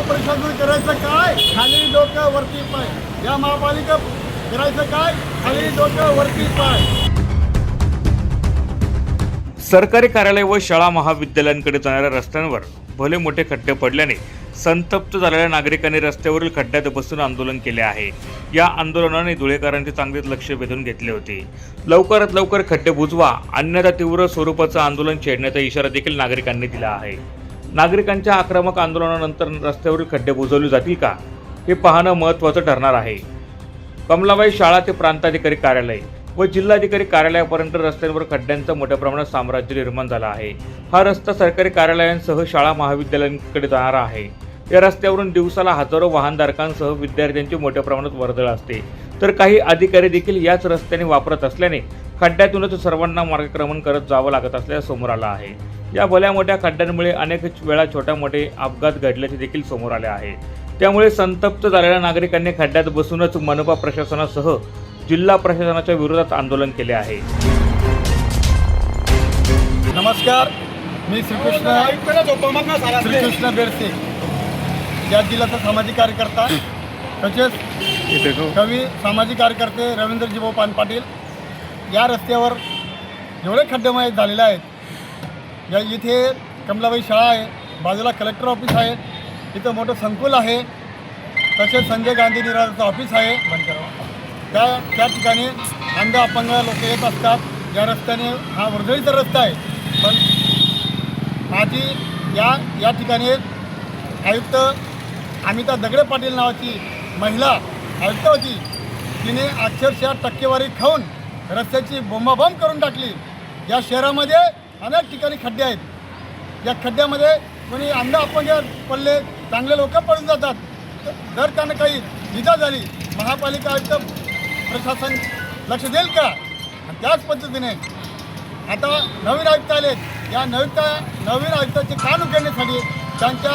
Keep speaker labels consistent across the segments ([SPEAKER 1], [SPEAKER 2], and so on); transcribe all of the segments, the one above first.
[SPEAKER 1] प्रशासन करायचं काय? खाली डोकं वरती पाय. या महापालिका करायचं काय? खाली डोकं वरती पाय.
[SPEAKER 2] सरकारी कार्यालय व शाळा महाविद्यालयांकडे जाणाऱ्या रस्त्यांवर भले मोठे खड्डे पडल्याने संतप्त झालेल्या नागरिकांनी रस्त्यावरील खड्ड्यात बसून आंदोलन केले आहे. या आंदोलनाने धुळेकरांचे चांगलेच लक्ष वेधून घेतले होते. लवकरात लवकर खड्डे बुजवा अन्यथा तीव्र स्वरूपाचं आंदोलन छेडण्याचा इशारा देखील नागरिकांनी दिला आहे. नागरिकांच्या आक्रमक आंदोलनानंतर रस्त्यावरील खड्डे बुजवले जातील का? हे पाहणं महत्त्वाचं ठरणार आहे. कमलाबाई शाळा ते प्रांताधिकारी कार्यालय व जिल्हाधिकारी कार्यालयापर्यंत रस्त्यांवर खड्ड्यांचं मोठ्या प्रमाणात साम्राज्य निर्माण झालं आहे. हा रस्ता सरकारी कार्यालयांसह शाळा महाविद्यालयांकडे जाणारा आहे. या रस्त्यावरून दिवसाला हजारो वाहनधारकांसह विद्यार्थ्यांची मोठ्या प्रमाणात वर्दळ असते. तर काही अधिकारी देखील याच रस्त्याने वापरत असल्याने खड्ड्यातूनच सर्वांना मार्गक्रमण करत जावं लागत असल्याचं समोर आलं आहे. या भल्या मोठ्या खड्ड्यांमुळे अनेक वेळा छोट्या मोठे अपघात घडल्याचे देखील समोर आले आहे. त्यामुळे संतप्त झालेल्या नागरिकांनी खड्ड्यात बसूनच मनपा प्रशासनासह जिल्हा प्रशासनाच्या विरोधात आंदोलन केले आहे.
[SPEAKER 1] नमस्कार मी श्रीकृष्ण श्रीकृष्ण बेडसे या जिल्ह्याचा सामाजिक कार्यकर्ता तसेच कवी सामाजिक कार्यकर्ते रवींद्रजी भाऊ पान पाटील या रस्त्यावर एवढे खड्डेमय झालेले आहेत या इथे कमलाबाई शाळा आहे बाजूला कलेक्टर ऑफिस आहे इथं मोठं संकुल आहे तसेच संजय गांधी निराधाचं ऑफिस आहे. त्या त्या ठिकाणी अंध अपंग लोक येत असतात. या रस्त्याने हा वर्दळीचा रस्ता आहे. पण माझी या या ठिकाणी आयुक्त अमिता दगडे पाटील नावाची महिला आयुक्त होती तिने अक्षरशः टक्केवारी खाऊन रस्त्याची बोंबाबोंब करून टाकली. या शहरामध्ये अनेक ठिकाणी खड्डे आहेत. या खड्ड्यामध्ये कोणी अंध अपंग पडले चांगले लोक पडून जातात. जर त्यांना काही इजा झाली महापालिका आयुक्त प्रशासन लक्ष देईल का? त्याच पद्धतीने. आता नवीन आयुक्त आले या नवीन नवीन आयुक्ताचे कान उघडण्यासाठी त्यांच्या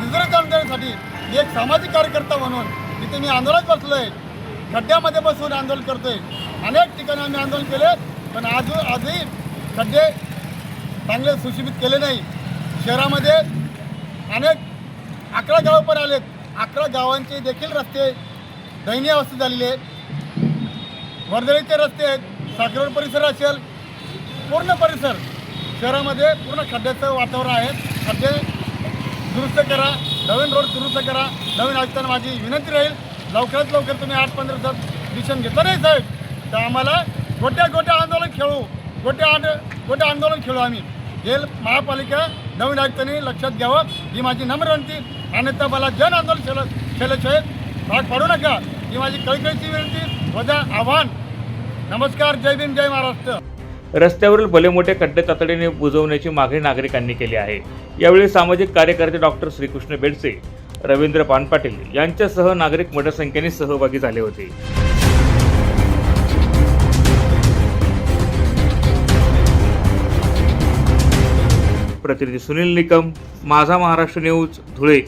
[SPEAKER 1] रिझर्व देण्यासाठी एक सामाजिक कार्यकर्ता म्हणून तिथे मी आंदोलन बसलो आहे खड्ड्यामध्ये बसून आंदोलन करतोय. अनेक ठिकाणी आम्ही आंदोलन केले पण आज आजही खड्डे चांगले सुशोभित केले नाही. शहरामध्ये अनेक अकरा गावं पण आलेत. अकरा गावांचे देखील रस्ते दयनीय अवस्था झालेले आहेत. वर्दळीचे रस्ते आहेत. साखरोड परिसर असेल पूर्ण परिसर शहरामध्ये पूर्ण खड्ड्याचं वातावरण आहे. खड्डे दुरुस्त करा. नवीन रोड दुरुस्त करा. नवीन आयुक्तांना माझी विनंती राहील. लवकरात लवकर तुम्ही आठ पंधरा दिवसात डिसिशन घेतलं नाही साहेब? तर आम्हाला गोट्या गोट्या आंदोलन खेळू. गोट्या आंद गोट्या आंदोलन खेळू आम्ही. हे महापालिका नवीन आयुक्तांनी लक्षात घ्यावं. ही माझी नम्र विनंती. अन्यथा मला जन आंदोलन केलं केल्याशिवाय भाग पाडू नका. ही माझी कळकळीची विनंती. वजा आव्हान. नमस्कार. जय भीम जय महाराष्ट्र.
[SPEAKER 2] रस्त्यावरील भले मोठे खड्डे तातडीने बुजवण्याची मागणी नागरिकांनी केली आहे. यावेळी सामाजिक कार्यकर्ते डॉक्टर श्रीकृष्ण बेडसे रवींद्र पानपाटील यांच्यासह नागरिक मोठ्या संख्येने सहभागी झाले होते. प्रतिनिधी सुनील निकम माझा महाराष्ट्र न्यूज धुळे.